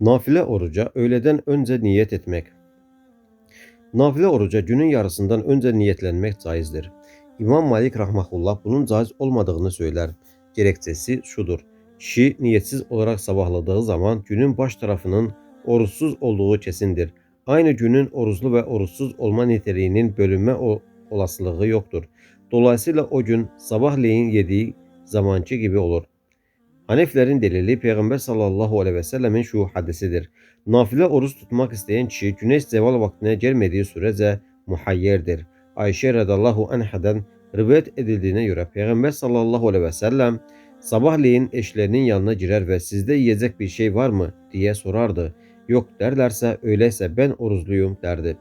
Nafile oruca öğleden önce niyet etmek. Nafile oruca günün yarısından önce niyetlenmek caizdir. İmam Malik rahmahullah bunun caiz olmadığını söyler. Gerekçesi şudur. Kişi niyetsiz olarak sabahladığı zaman günün baş tarafının oruçsuz olduğu kesindir. Aynı günün oruçlu ve oruçsuz olma niteliğinin bölünme olasılığı yoktur. Dolayısıyla o gün sabahleyin yediği zamanki gibi olur. Hanefilerin delili Peygamber sallallahu aleyhi ve sellemin şu hadisidir. Nafile oruç tutmak isteyen kişi güneş zeval vaktine gelmediği sürece muhayyerdir. Ayşe radallahu anhadan rivayet edildiğine göre Peygamber sallallahu aleyhi ve sellem sabahleyin eşlerinin yanına girer ve sizde yiyecek bir şey var mı diye sorardı. Yok derlerse öyleyse ben oruçluyum derdi.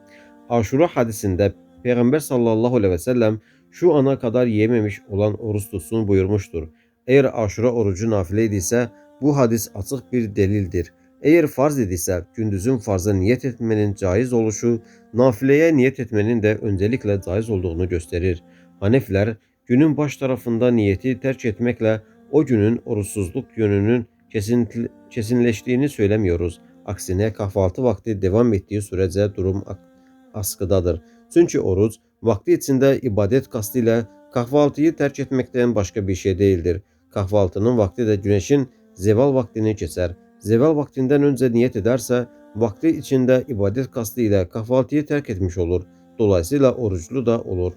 Aşura hadisinde Peygamber sallallahu aleyhi ve sellem şu ana kadar yememiş olan oruç tutsun buyurmuştur. Eğer aşura orucu nafile idiyse bu hadis açık bir delildir. Eğer farz idiyse gündüzün farza niyet etmenin caiz oluşu, nafileye niyet etmenin de öncelikle caiz olduğunu gösterir. Hanefiler günün baş tarafında niyeti terk etmekle o günün oruçsuzluk yönünün kesinleştiğini söylemiyoruz. Aksine kahvaltı vakti devam ettiği sürece durum askıdadır. Çünkü oruç vakti içinde ibadet kastıyla kahvaltıyı terk etmekten başka bir şey değildir. Kahvaltının vakti de güneşin zeval vaktini keser. Zeval vaktinden önce niyet ederse vakti içinde ibadet kastı ile kahvaltıyı terk etmiş olur. Dolayısıyla oruçlu da olur.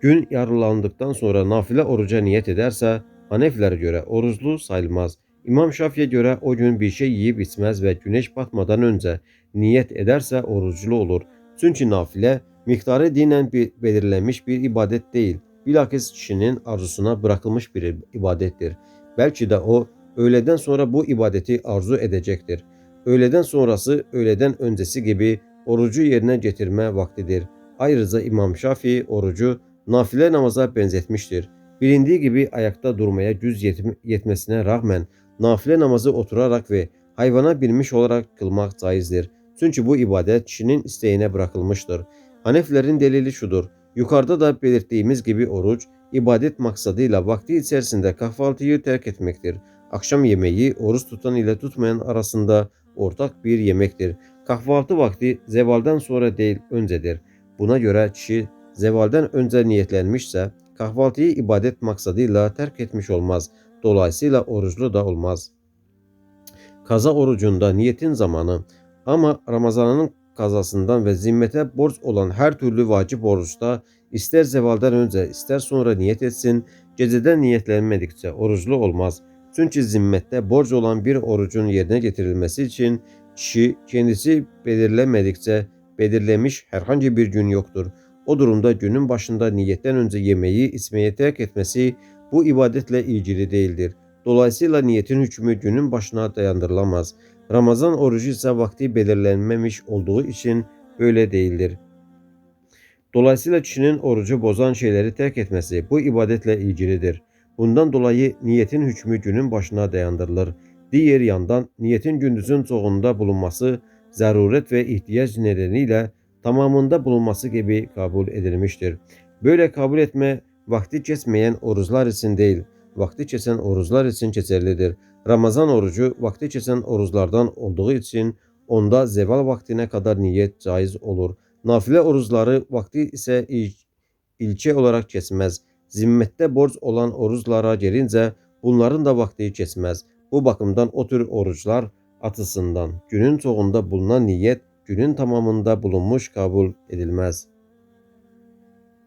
Gün yarılandıktan sonra nafile oruca niyet ederse Hanefilere göre oruçlu sayılmaz. İmam Şafii'ye göre o gün bir şey yiyip içmez ve güneş batmadan önce niyet ederse oruçlu olur. Çünkü nafile miktarı dinen bir belirlenmiş bir ibadet değil. Bilakis kişinin arzusuna bırakılmış bir ibadettir. Belki de o öğleden sonra bu ibadeti arzu edecektir. Öğleden sonrası öğleden öncesi gibi orucu yerine getirme vaktidir. Ayrıca İmam Şafii orucu nafile namaza benzetmiştir. Bilindiği gibi ayakta durmaya güz yetme- yetmesine rağmen nafile namazı oturarak ve hayvana binmiş olarak kılmak caizdir. Çünkü bu ibadet kişinin isteğine bırakılmıştır. Hanefilerin delili şudur. Yukarıda da belirttiğimiz gibi oruç, ibadet maksadıyla vakti içerisinde kahvaltıyı terk etmektir. Akşam yemeği oruç tutan ile tutmayan arasında ortak bir yemektir. Kahvaltı vakti zevalden sonra değil öncedir. Buna göre kişi zevalden önce niyetlenmişse kahvaltıyı ibadet maksadıyla terk etmiş olmaz. Dolayısıyla oruçlu da olmaz. Kaza orucunda niyetin zamanı ama Ramazan'ın kazasından ve zimmete borç olan her türlü vacip oruçta ister zevalden önce ister sonra niyet etsin, geceden niyetlenmedikçe oruçlu olmaz. Çünkü zimmette borç olan bir orucun yerine getirilmesi için kişi kendisi belirlemedikçe belirlemiş herhangi bir gün yoktur. O durumda günün başında niyetten önce yemeği içmeyi terk etmesi bu ibadetle ilgili değildir. Dolayısıyla niyetin hükmü günün başına dayandırılamaz. Ramazan orucu ise vakti belirlenmemiş olduğu için böyle değildir. Dolayısıyla kişinin orucu bozan şeyleri terk etmesi bu ibadetle ilgilidir. Bundan dolayı niyetin hükmü günün başına dayandırılır. Diğer yandan niyetin gündüzün çoğunda bulunması zaruret ve ihtiyaç nedeniyle tamamında bulunması gibi kabul edilmiştir. Böyle kabul etme vakti kesmeyen oruçlar için değil, vakti kesen oruçlar için geçerlidir. Ramazan orucu vakti kesen oruçlardan olduğu için onda zeval vaktine kadar niyet caiz olur. Nafile oruçları vakti ise il- ilçe olarak kesmez. Zimmette borç olan oruçlara gelince bunların da vakti kesmez. Bu bakımdan o tür oruçlar atısından günün çoğunda bulunan niyet günün tamamında bulunmuş kabul edilmez.